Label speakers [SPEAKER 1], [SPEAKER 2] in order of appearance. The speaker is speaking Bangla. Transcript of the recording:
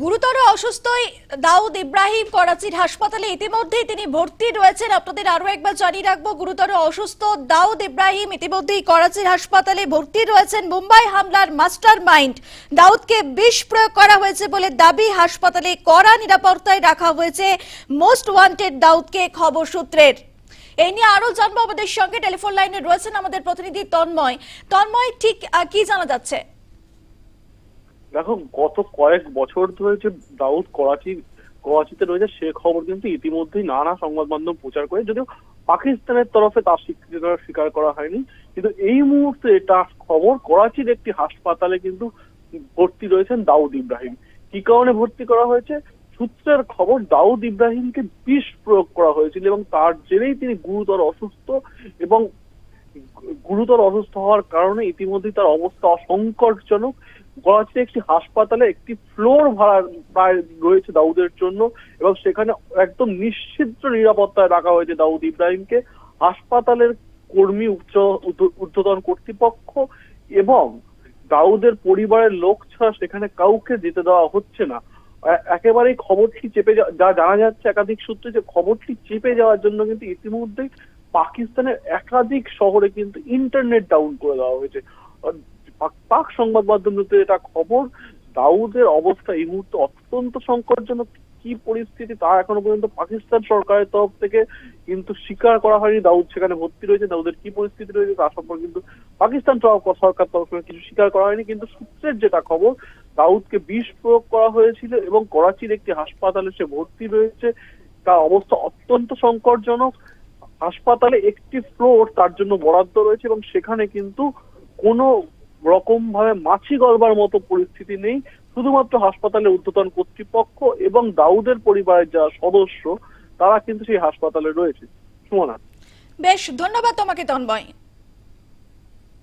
[SPEAKER 1] গুরুতর অসুস্থই দাউদ ইব্রাহিম করাচির হাসপাতালে ইতিমধ্যেই তিনি ভর্তি রয়েছেন। আপনাদের আরও একবার জানিয়ে রাখব, গুরুতর অসুস্থ দাউদ ইব্রাহিম ইতিমধ্যেই করাচির হাসপাতালে ভর্তি রয়েছেন। মুম্বাই হামলার মাস্টার মাইন্ড দাউদকে বিষ প্রয়োগ করা হয়েছে বলে দাবি হাসপাতালে কড়া নিরাপত্তায় রাখা হয়েছে মোস্ট ওয়ান্টেড দাউদকে খবর সূত্রের। এই নিয়ে আরও জানব। আমাদের সঙ্গে টেলিফোন লাইনে রয়েছেন আমাদের প্রতিনিধি তন্ময়। তন্ময়, ঠিক কি জানা যাচ্ছে?
[SPEAKER 2] দেখো, গত কয়েক বছর ধরে যে দাউদ করাচি, করাচিতে রয়েছে, সে খবর কিন্তু ইতিমধ্যেই নানা সংবাদ মাধ্যম প্রচার করে, যদিও পাকিস্তানের তরফে তার স্বীকৃতি স্বীকার করা হয়নি। কিন্তু এই মুহূর্তে এটা খবর, করাচির একটি হাসপাতালে কিন্তু ভর্তি রয়েছেন দাউদ ইব্রাহিম। কি কারণে ভর্তি করা হয়েছে? সূত্রের খবর, দাউদ ইব্রাহিমকে বিষ প্রয়োগ করা হয়েছিল এবং তার জেরেই তিনি গুরুতর অসুস্থ এবং গুরুতর অসুস্থ হওয়ার কারণে ইতিমধ্যেই তার অবস্থা অসংকটজনক। করাচির একটি হাসপাতালে একটি ফ্লোর ভাড়া প্রায় রয়েছে দাউদের জন্য এবং সেখানে একদম নিশ্চিদ্র নিরাপত্তায় রাখা হয়েছে দাউদ ইব্রাহিমকে। হাসপাতালের কর্মী উচ্চ ঊর্ধ্বতন কর্তৃপক্ষ এবং দাউদের পরিবারের লোক ছাড়া সেখানে কাউকে যেতে দেওয়া হচ্ছে না। একেবারেই খবরটি চেপে যা- জানা যাচ্ছে একাধিক সূত্রে যে খবরটি চেপে যাওয়ার জন্য কিন্তু ইতিমধ্যেই পাকিস্তানের একাধিক শহরে কিন্তু ইন্টারনেট ডাউন করে দেওয়া হয়েছে। পাক- সংবাদ মাধ্যমগুলোতে এটা খবর। দাউদের অবস্থা এই মুহূর্তে অত্যন্ত সংকটজনক। কি পরিস্থিতি, তা এখনও পর্যন্ত পাকিস্তান সরকারের তরফ থেকে কিন্তু স্বীকার করা হয়নি। দাউদ সেখানে ভর্তি রয়েছে। দাউদের কি পরিস্থিতি রয়েছে তা সম্পর্কে কিন্তু পাকিস্তান সরকার তরফ থেকে কিছু স্বীকার করা হয়নি। কিন্তু সূত্রের যেটা খবর, দাউদকে বিষ প্রয়োগ করা হয়েছিল এবং করাচির একটি হাসপাতালে সে ভর্তি রয়েছে। তার অবস্থা অত্যন্ত সংকটজনক। হাসপাতালে একটি ফ্লোর তার জন্য বরাদ্দ রয়েছে এবং সেখানে কিন্তু কোনো রকম ভাবে মাছি গলবার মতো পরিস্থিতি নেই। শুধুমাত্র হাসপাতালের ঊর্ধ্বতন কর্তৃপক্ষ এবং দাউদের পরিবারের যা সদস্য, তারা কিন্তু সেই হাসপাতালে রয়েছে। সুমনা।
[SPEAKER 1] বেশ, ধন্যবাদ তোমাকে, তন্ময়।